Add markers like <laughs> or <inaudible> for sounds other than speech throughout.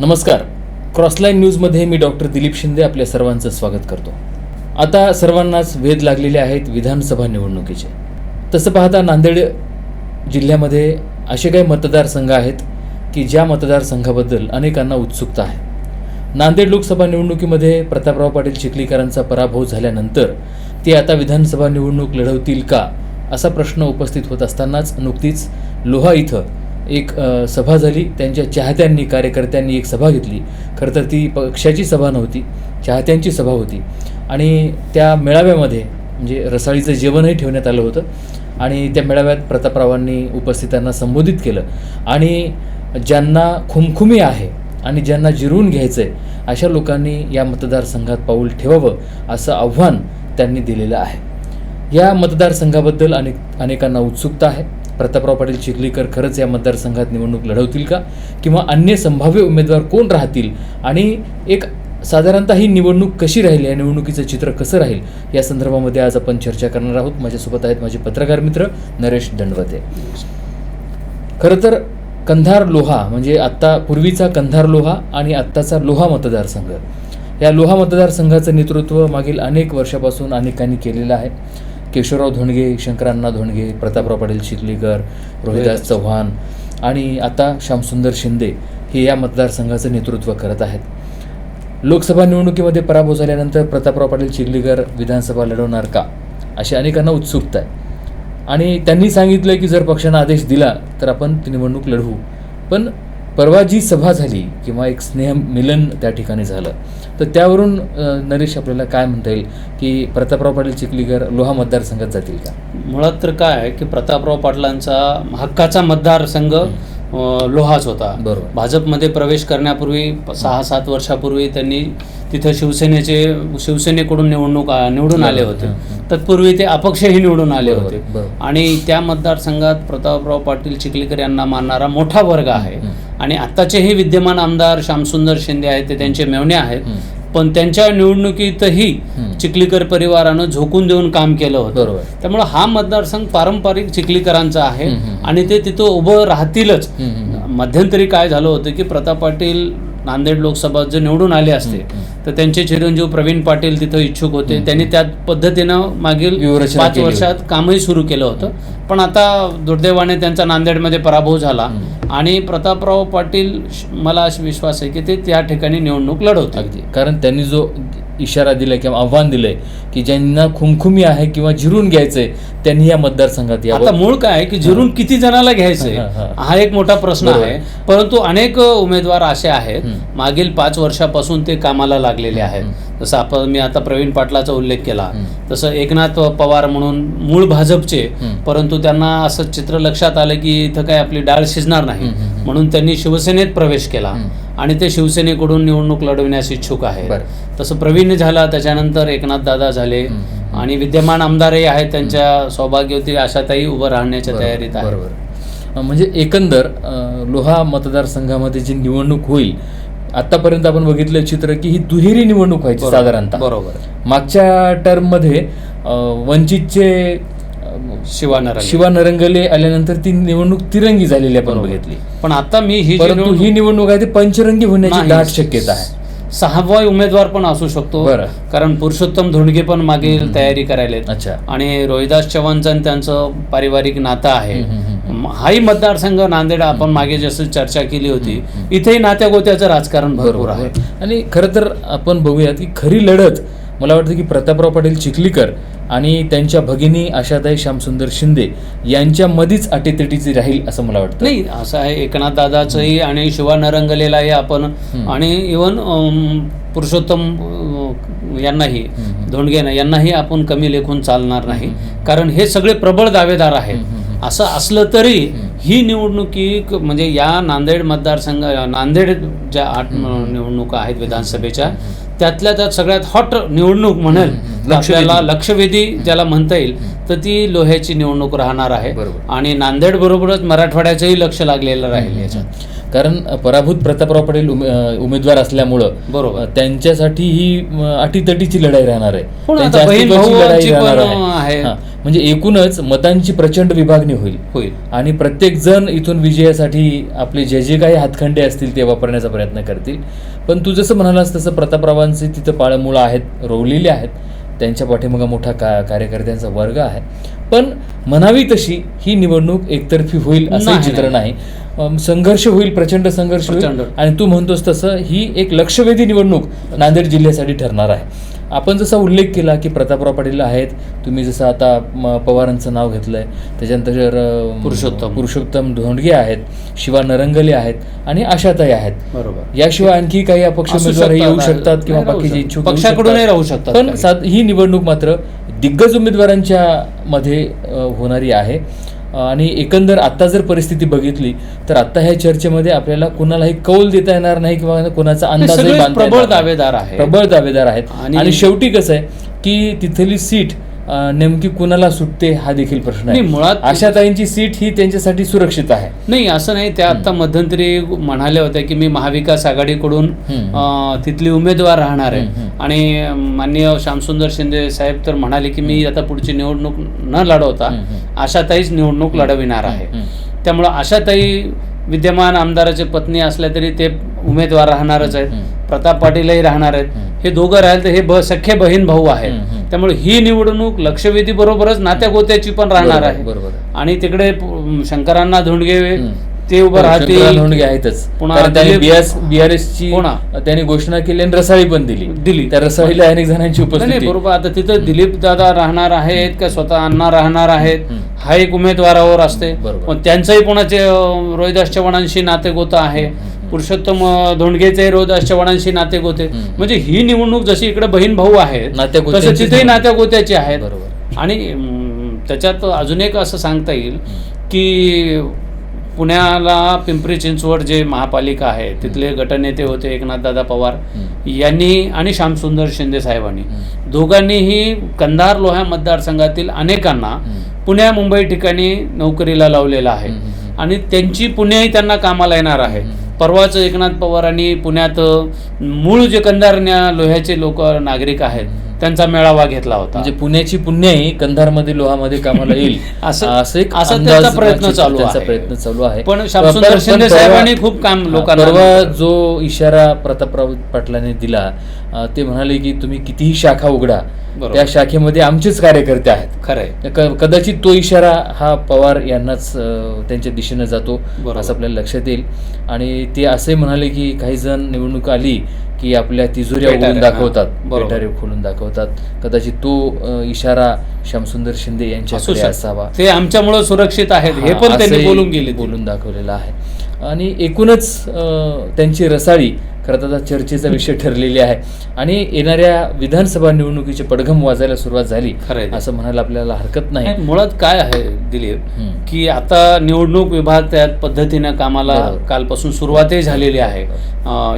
नमस्कार. क्रॉसलाईन न्यूजमध्ये मी डॉक्टर दिलीप शिंदे आपल्या सर्वांचं स्वागत करतो. आता सर्वांनाच वेध लागलेले आहेत विधानसभा निवडणुकीचे. तसं पाहता नांदेड जिल्ह्यामध्ये असे काही मतदारसंघ आहेत की ज्या मतदारसंघाबद्दल अनेकांना उत्सुकता आहे. नांदेड लोकसभा निवडणुकीमध्ये प्रतापराव पाटील चिखलीकरांचा पराभव झाल्यानंतर ते आता विधानसभा निवडणूक लढवतील का असा प्रश्न उपस्थित होत असतानाच नुकतीच लोहा इथं एक सभा झाली. त्यांच्या चाहत्यांनी कार्यकर्त्यांनी एक सभा घेतली. खरं तर ती पक्षाची सभा नव्हती चाहत्यांची सभा होती. आणि त्या मेळाव्यामध्ये म्हणजे रसाळीचं जेवणही ठेवण्यात आलं होतं. आणि त्या मेळाव्यात प्रतापरावांनी उपस्थितांना संबोधित केलं. आणि ज्यांना खुमखुमी आहे आणि ज्यांना जिरून घ्यायचं आहे अशा लोकांनी या मतदारसंघात पाऊल ठेवावं असं आव्हान त्यांनी दिलेलं आहे. या मतदारसंघाबद्दल अनेक अनेकांना उत्सुकता आहे. प्रतापराव पाटील चिखलीकर खरंच या मतदारसंघात निवडणूक लढवतील का? किंवा अन्य संभाव्य उमेदवार कोण राहतील? आणि एक साधारणतः ही निवडणूक कशी राहील? या निवडणुकीचं चित्र कसं राहील? या संदर्भामध्ये आज आपण चर्चा करणार आहोत. माझ्यासोबत आहेत माझे पत्रकार मित्र नरेश दंडवते. खरं तर कंधार लोहा म्हणजे आत्ता पूर्वीचा कंधार लोहा आणि आत्ताचा लोहा मतदारसंघ. या लोहा मतदारसंघाचं नेतृत्व मागील अनेक वर्षापासून अनेकांनी केलेलं आहे. केशवराव धोंडगे शंकरांना धोंडगे प्रतापराव पाटील चिखलीकर रोहिदास चव्हाण आणि आता श्यामसुंदर शिंदे हे या मतदारसंघाचं नेतृत्व करत आहेत. लोकसभा निवडणुकीमध्ये पराभव झाल्यानंतर प्रतापराव पाटील चिखलीकर विधानसभा लढवणार का? अशी अनेकांना उत्सुकता आहे. आणि त्यांनी सांगितलं की जर पक्षानं आदेश दिला तर आपण ती निवडणूक लढवू. पण परवा जी सभा झाली किंवा एक स्नेह मिलन त्या ठिकाणी झालं तर त्यावरून नरेश आपल्याला काय म्हणता येईल की प्रतापराव पाटील चिखलीकर लोहा मतदारसंघात जातील का? मुळात तर काय आहे की प्रतापराव पाटलांचा हक्काचा मतदारसंघ लोहाच होता. बरोबर. भाजपमध्ये प्रवेश करण्यापूर्वी सहा सात वर्षापूर्वी त्यांनी तिथं शिवसेनेचे शिवसेनेकडून निवडणूक निवडून आले होते. तत्पूर्वी ते अपक्षही निवडून आले होते. आणि त्या मतदारसंघात प्रतापराव पाटील चिखलीकर यांना मानणारा मोठा वर्ग आहे. हं. आणि आत्ताचेही विद्यमान आमदार श्यामसुंदर शिंदे आहेत ते त्यांचे मेवणे आहेत हं. पण त्यांच्या निवडणुकीतही हं. चिखलीकर परिवारानं झोकून देऊन काम केलं होतं बरोबर त्यामुळे हा मतदारसंघ पारंपरिक चिखलीकरांचा आहे. आणि ते तिथं उभं राहतीलच हं, हं, हं. मध्यंतरी काय झालं होतं की प्रताप पाटील नांदेड लोकसभा जर निवडून आले असते तर त्यांचे चिरंजीव प्रवीण पाटील तिथं इच्छुक होते. त्यांनी त्या पद्धतीनं मागील पाच वर्षात कामही सुरू केलं होतं. पण आता दुर्दैवाने त्यांचा नांदेडमध्ये पराभव झाला. आणि प्रतापराव पाटील मला असा विश्वास आहे की ते त्या ठिकाणी निवडणूक लढवतात अगदी. कारण त्यांनी जो इशारा दिलाय किंवा आव्हान दिलंय की ज्यांना खुमखुमी आहे किंवा जिरून घ्यायचंय त्यांनी या मतदारसंघात आता यावं मूळ काय की जिरून किती जणाला घ्यायचंय? हा, एक मोठा प्रश्न. आहे. परंतु अनेक उमेदवार असे आहेत. मागील पाच वर्षापासून ते कामाला लागलेले आहेत. जसं आपण मी आता प्रवीण पाटलाचा उल्लेख केला. तसं एकनाथ पवार म्हणून मूळ भाजपचे. परंतु त्यांना असं चित्र लक्षात आलं की इथं काय आपली डाळ शिजणार नाही. म्हणून त्यांनी शिवसेनेत प्रवेश केला. आणि ते शिवसेनेकडून निवडणूक लढविण्यास इच्छुक आहे. तसं प्रवीण झाला त्याच्यानंतर एकनाथ दादा झाले. आणि विद्यमान आमदारही आहेत त्यांच्या सौभाग्यवती आशाताई उभं राहण्याच्या तयारीत आहे म्हणजे एकंदर लोहा मतदारसंघामध्ये जी निवडणूक होईल आतापर्यंत आपण बघितलं चित्र की ही दुहेरी निवडणूक व्हायची साधारणतः. बरोबर. मागच्या टर्ममध्ये वंचितचे शिवा नरंगले आल्यानंतर ती निवडणूक तिरंगी झालेली आपण. बघितली. पण आता मी ही परंतु ही निवडणूक आहे ती पंचरंगी होण्याची. दाट शक्यता आहे. सहावा उमेदवार पण असू शकतो. बरं. कारण पुरुषोत्तम धोंडगे पण मागील तयारी करायला अच्छा. आणि रोहिदास चव्हाणचं त्यांचं पारिवारिक नातं आहे. हाही मतदारसंघ नांदेड आपण मागे जसं चर्चा केली होती इथेही नात्या गोत्याचं राजकारण भरपूर आहे आणि खरं तर आपण बघूयात की खरी लढत मला वाटतं की प्रतापराव पाटील चिखलीकर आणि त्यांच्या भगिनी आशाताई श्यामसुंदर शिंदे यांच्यामध्येच अटीतटीची राहील असं मला वाटतं नाही असं आहे एकनाथ दादाचंही आणि शिवा नरंगलेलाही आपण. आणि इवन पुरुषोत्तम यांनाही हम्म. धोंडगे यांनाही आपण कमी लेखून चालणार नाही कारण हे सगळे प्रबळ दावेदार आहेत. असं असलं तरी ही निवडणुकी क- म्हणजे या नांदेड मतदारसंघ नांदेड ज्या आठ निवडणुका आहेत विधानसभेच्या त्यातल्या त्यात सगळ्यात हॉट निवडणूक म्हणेल. आपल्याला लक्षवेधी. ज्याला म्हणता येईल तर ती लोह्याची निवडणूक राहणार आहे. आणि नांदेड बरोबरच मराठवाड्याचंही लक्ष लागलेलं राहील याच्यात कारण पराभूत प्रतापराव पटेल उमेदवार असल्यामुळं बरोबर. त्यांच्यासाठी ही अटीतटीची लढाई राहणार आहे. लढाई राहणार आहे. म्हणजे एकूणच मतांची प्रचंड विभागणी होईल. होईल. आणि प्रत्येक जण इथून विजयासाठी आपले जे जे काही हातखंडे असतील ते वापरण्याचा प्रयत्न करतील. पण तू जसं म्हणालास तसं प्रतापरावांचे तिथं पाळमुळं आहेत रोवलेले आहेत. त्यांच्या पाठीमागं मोठा का कार्यकर्त्यांचा वर्ग आहे पण म्हणावी तशी ही निवडणूक एकतर्फी होईल असं चित्र नाही. संघर्ष होईल प्रचंड संघर्ष होईल. आणि तू म्हणतोस तसं ही एक लक्षवेधी निवडणूक नांदेड जिल्ह्यासाठी ठरणार आहे आपण जसा उल्लेख केला की प्रतापराव पाटील आहेत तुम्ही जसं आता म, पवारांचं नाव घेतलंय त्याच्यानंतर अं, पुरुषोत्तम. पुरुषोत्तम धोंडगे आहेत शिवा नरंगले आहेत आणि आशाताई आहेत बरोबर याशिवाय आणखी काही अपक्ष उमेदवार येऊ शकतात. किंवा बाकीचे. इच्छुक पक्षाकडूनही शकतात. राहू शकतात पण. साध- ही निवडणूक मात्र दिग्गज उमेदवारांच्या मध्ये होणारी आहे आणि एकंदर आता जर परिस्थिती बघितली तर आता ह्या चर्चेमध्ये आपल्याला कुणालाही कौल देता येणार नाही किंवा कोणाचा अंदाज प्रबळ दावेदार आहे प्रबळ दावेदार आहेत. आणि- शेवटी कसं आहे की तिथली सीट नेमकी कुणाला सुटते हा देखील प्रश्न आहे मुळात- आशाताईंची सीट ही त्यांच्यासाठी सुरक्षित आहे नाही असं नाही त्या आता मध्यंतरी म्हणाल्या होत्या की मी महाविकास आघाडीकडून तिथली उमेदवार राहणार आहे. आणि माननीय श्यामसुंदर शिंदे साहेब तर म्हणाले की मी आता पुढची निवडणूक न लढवता. आशाताईच निवडणूक लढविणार आहे. त्यामुळं आशाताई विद्यमान आमदाराचे पत्नी असल्या तरी ते उमेदवार राहणारच आहेत. प्रताप पाटीलही राहणार आहेत. हे दोघं राहिले तर हे ब सख्खे बहीण भाऊ आहेत. त्यामुळे ही निवडणूक लक्षवेधी बरोबरच नात्या गोत्याची पण राहणार आहे बरोबर आहे. आणि तिकडे शंकरांना धोंडगे. ते उभं शंकरराव राहतील धोंडगे आहेतच पुन्हा कारण त्यांनी घोषणा केली आणि रसाळी पण दिली दिली. त्या रसाळीला अनेक जणांची उपस्थिती बरोबर आता तिथं दिलीप दादा राहणार आहेत का स्वतः अण्णा राहणार आहेत. हा एक उमेदवारावर असते. पण त्यांचंही कोणाचे रोहिदास चव्हाणांशी नातेगोत आहे हम्म. पुरुषोत्तम धोंडगेचे रोहिदास चव्हाणांशी नातेगोते हम्म. म्हणजे ही निवडणूक जशी इकडे बहीण भाऊ आहेत तसं तिथेही निवडणूक. नात्यागोत्याचे आहेत बरोबर आणि त्याच्यात अजून एक असं सांगता येईल की पुण्याला पिंपरी चिंचवड जे महापालिका आहे तिथले गटनेते होते एकनाथदादा पवार. यांनी आणि श्यामसुंदर शिंदे साहेबांनी. दोघांनीही कंधार लोहा मतदारसंघातील अनेकांना. पुण्या मुंबई ठिकाणी नोकरीला लावलेलं आहे. आणि त्यांची पुणेही त्यांना कामाला येणार आहे. परवाच एकनाथ पवारांनी पुण्यात अ, मूळ जे कंधार न्या- लोह्याचे लोक नागरिक आहेत. त्यांचा मेळावा घेतला होता म्हणजे पुण्याची पुण्याही कंधारमध्ये लोहामध्ये कामाला येईल <laughs> असं- असं एक असा त्याचा प्रयत्न चालू आहे. प्रयत्न चालू आहे पण श्यामसुंदर पण- शिंदे साहेबांनी खूप काम लोकांना परवा. जो इशारा प्रतापराव पाटलांनी दिला ते म्हणाले की तुम्ही कितीही शाखा उघडा. त्या शाखेमध्ये आमचेच कार्यकर्ते आहेत. खरंय. कदाचित तो इशारा हा पवार यांनाच त्यांच्या दिशेनं जातो. असं आपल्याला लक्षात येईल. आणि ते असे म्हणाले की काही जण निवडणूक आली की आपल्या तिजोऱ्या उघडून. दाखवतात. पेटारे खोलून दाखवतात. कदाचित तो इशारा श्यामसुंदर शिंदे शकतं. असावा. ते आमच्यामुळे सुरक्षित आहेत हे पण त्यांनी बोलून गेले बोलून दाखवलेलं आहे. आणि एकूणच त्यांची रसाळी खरं तर चर्चेचा विषय ठरलेली आहे आणि येणाऱ्या विधानसभा निवडणुकीचे पडघम वाजायला सुरुवात झाली खरंय. असं म्हणायला आपल्याला हरकत नाही मुळात काय आहे दिलीप. की आता निवडणूक विभाग त्या पद्धतीनं कामाला. कालपासून सुरुवातही झालेली आहे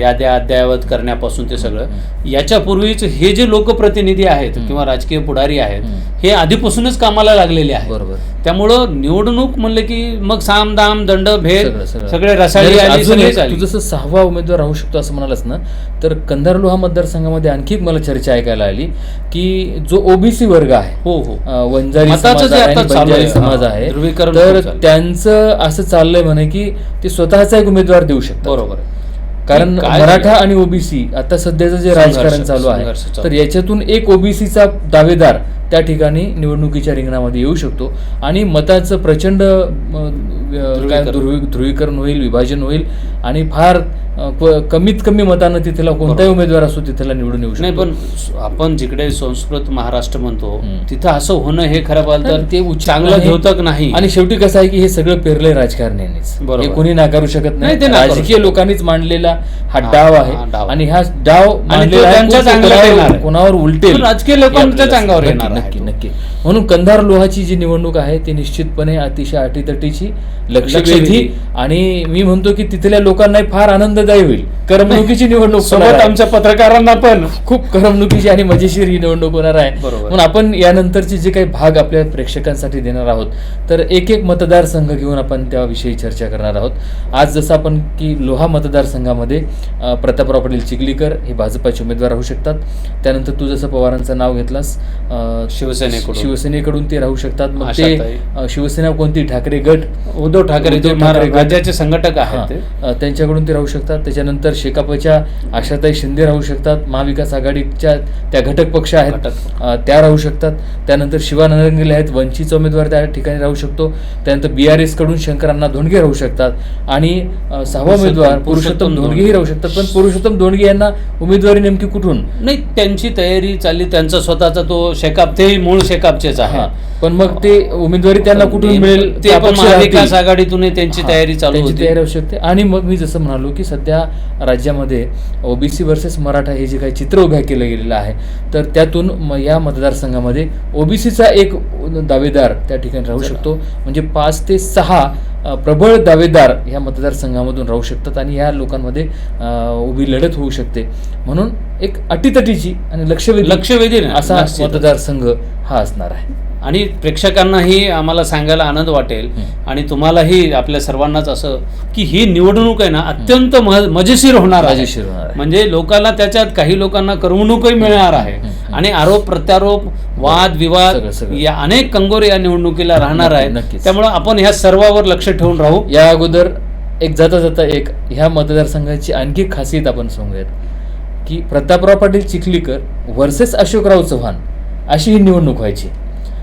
याद्या अद्ययावत करण्यापासून ते सगळं याच्यापूर्वीच हे जे लोकप्रतिनिधी आहेत. किंवा राजकीय पुढारी आहेत. हे आधीपासूनच कामाला लागलेले आहेत बरोबर त्यामुळं निवडणूक म्हणलं की मग साम दाम दंड भेद सगळं, रसाळी म्हणजे जसं सहावा उमेदवार राहू शकतो असं म्हणालास ना तर कंधार लोहा मतदारसंघामध्ये आणखी एक मला चर्चा ऐकायला आली की जो ओबीसी वर्ग आहे हो हो वंजारी समाज आहे तर. त्यांचं असं चाललंय म्हणे की ते स्वतःचा एक उमेदवार देऊ शकतात बरोबर कारण मराठा? आणि ओबीसी आता सध्याचं जे राजकारण चालू आहे. तर याच्यातून एक ओबीसीचा दावेदार त्या ठिकाणी निवडणुकीच्या रिंगणामध्ये येऊ शकतो आणि मताचं प्रचंड ध्रुवीकरण. ध्रुवी- ध्रुवीकरण होईल विभाजन होईल आणि फार कमीत कमी मतानं तिथला कोणताही उमेदवार असो तिथला निवडून येऊ नाही शकतो पण आपण जिकडे संस्कृत महाराष्ट्र म्हणतो. तिथं असं होणं हे खरं तर ते चांगलं. द्योतक नाही आणि शेवटी कसं आहे की हे सगळं पेरलंय राजकारण्यांनीच. हे कोणी नाकारू शकत नाही, ते राजकीय. लोकांनीच मांडलेला हा डाव आहे डाव. आणि हा डाव कोणावर उलटेल राजकीय लोकांच्याच अंगावर नक्की- येणार नक्की. नक्की म्हणून कंधार लोहाची जी निवडणूक आहे ती निश्चितपणे अतिशय अटीतटीची लक्षवेधी. आणि मी म्हणतो की तिथल्या लोकांनाही फार आनंददायी होईल करमणुकीची निवडणूक सोबत. आमच्या पत्रकारांना पण. खूप करमणुकीची आणि मजेशीर ही निवडणूक होणार आहे. म्हणून आपण यानंतरचे जे काही भाग आपल्या प्रेक्षकांसाठी देणार आहोत तर एक एक मतदारसंघ घेऊन आपण त्याविषयी चर्चा करणार आहोत. आज जसं आपण की लोहा मतदारसंघामध्ये प्रतापराव पाटील चिखलीकर हे भाजपाचे उमेदवार राहू शकतात. त्यानंतर तू जसं पवारांचं नाव घेतलास शिवसेनेकडून. शिवसेनेकडून ते राहू शकतात. मग ते शिवसेना कोणती? ठाकरे गट? उद्धव ठाकरे. राज्याचे संघटक आहेत त्यांच्याकडून ते राहू शकतात. त्याच्यानंतर शेकापच्या आशाताई शिंदे राहू शकतात महाविकास आघाडीच्या त्या घटक पक्ष आहेत त्या राहू शकतात. त्यानंतर शिवानंदगिरी आहेत वंचितचा उमेदवार त्या ठिकाणी राहू शकतो. त्यानंतर बी आर एसकडून शंकरांना धोंडगे राहू शकतात. आणि सहावा उमेदवार पुरुषोत्तम पुरुषोत्तम धोंडगे. धोंडगेही राहू शकतात. पण पुरुषोत्तम धोंडगे यांना उमेदवारी नेमकी कुठून? नाही त्यांची तयारी चालली त्यांचा स्वतःचा तो शेकाप ते मूळ शेकापचेच आहे. पण मग ते उमेदवारी त्यांना कुठून मिळेल? ते पण अपक्ष महाविकास. आघाडीतून त्यांची तयारी चालू तयारी शकते. आणि मग मी जसं म्हणालो की सध्या राज्यामध्ये ओबीसी वर्सेस मराठा हे जे काही चित्र उभ्या केलं गेलेलं आहे तर त्यातून म- या मतदारसंघामध्ये ओबीसीचा एक दावेदार त्या ठिकाणी राहू शकतो. म्हणजे पाच ते सहा प्रबळ दावेदार ह्या मतदारसंघामधून राहू शकतात आणि ह्या लोकांमध्ये उभी लढत होऊ शकते. म्हणून एक अटीतटीची आणि लक्षवेधी लक्षवेधी असा. मतदारसंघ हा असणार आहे. आणि प्रेक्षकांनाही आम्हाला सांगायला आनंद वाटेल हं. आणि तुम्हालाही आपल्या सर्वांनाच असं की ही निवडणूक आहे ना अत्यंत मजेशीर होणार आहे मजेशीर होणार आहे. म्हणजे लोकांना त्याच्यात काही लोकांना करमणूकही मिळणार आहे हं, हं. आणि आरोप प्रत्यारोप वाद सगळं, विवाद. या अनेक कंगोरे या निवडणुकीला राहणार आहेत नक्कीच. त्यामुळे आपण ह्या सर्वावर लक्ष ठेवून राहू या अगोदर एक जाता जाता एक ह्या मतदारसंघाची आणखी खासियत आपण सांगूयात की प्रतापराव पाटील चिखलीकर वर्सेस अशोकराव चव्हाण अशी ही निवडणूक व्हायची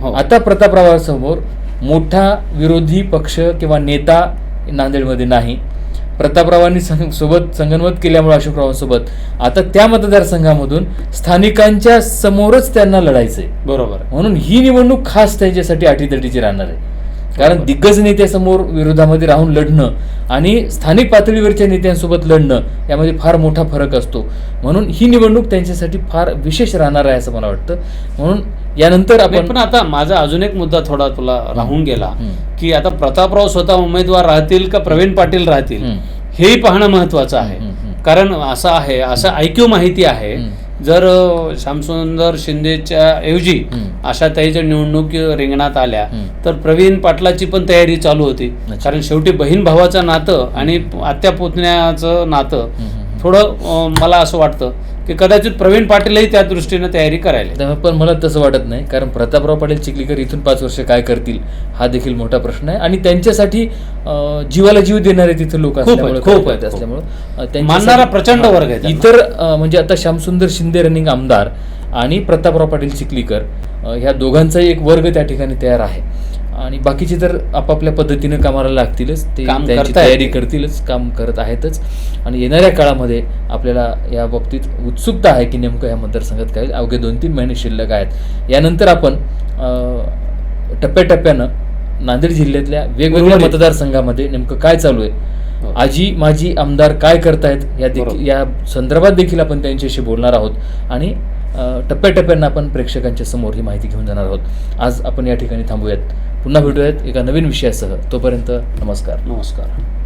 हो. आता प्रतापरावांसमोर मोठा विरोधी पक्ष किंवा नेता नांदेडमध्ये नाही. प्रतापरावांनी सोबत संगनमत केल्यामुळे अशोकरावांसोबत. आता त्या मतदारसंघामधून स्थानिकांच्या समोरच त्यांना लढायचंय. बरोबर. म्हणून ही निवडणूक खास त्यांच्यासाठी अटीतटीची राहणार आहे. कारण दिग्गज नेत्यासमोर विरोधामध्ये राहून लढणं आणि स्थानिक पातळीवरच्या नेत्यांसोबत लढणं यामध्ये फार मोठा फरक असतो. म्हणून ही निवडणूक त्यांच्यासाठी फार विशेष राहणार आहे असं मला वाटतं. म्हणून यानंतर आपण पण आता माझा अजून एक मुद्दा थोडा तुला राहून गेला. की आता प्रतापराव स्वतः उमेदवार राहतील का प्रवीण पाटील राहतील हं. हेही पाहणं महत्वाचं आहे. कारण असं आहे असं ऐक्यू माहिती आहे. जर श्यामसुंदर शिंदेच्या ऐवजी हं. आशाताईच्या निवडणूक रिंगणात आल्या. तर प्रवीण पाटलाची पण तयारी चालू होती. कारण शेवटी बहीण भावाचं नातं आणि आत्या पुतण्याचं नातं. थोडं मला असं वाटतं की कदाचित प्रवीण पाटीलही त्या दृष्टीने तयारी करायला पण मला तसं वाटत नाही कारण प्रतापराव पाटील चिखलीकर इथून पाच वर्ष काय करतील हा देखील मोठा प्रश्न आहे. आणि त्यांच्यासाठी जीवाला जीव देणारे तिथे लोक खूप आहेत, असल्यामुळे मानणारा प्रचंड वर्ग आहे. इतर म्हणजे आता श्यामसुंदर शिंदे रनिंग आमदार आणि प्रतापराव पाटील चिखलीकर ह्या दोघांचाही एक वर्ग त्या ठिकाणी तयार आहे. आणि बाकीचे तर आपापल्या पद्धतीनं कामाला लागतीलच ते काम त्यांची. तयारी करतीलच काम करत आहेतच आणि येणाऱ्या काळामध्ये आपल्याला या बाबतीत उत्सुकता आहे की नेमकं या मतदारसंघात काय. अवघे दोन तीन महिने शिल्लक आहेत यानंतर आपण टप्प्याटप्प्यानं नांदेड जिल्ह्यातल्या वेगवेगळ्या. मतदारसंघामध्ये नेमकं काय चालू आहे हो. आजी माजी आमदार काय करतायत या देखील. या संदर्भात देखील आपण त्यांच्याशी बोलणार आहोत आणि टप्प्याटप्प्यानं आपण प्रेक्षकांच्या समोर ही माहिती घेऊन जाणार आहोत आज आपण या ठिकाणी थांबूयात पुन्हा भेटूयात एका नवीन विषयासह. तोपर्यंत नमस्कार. नमस्कार.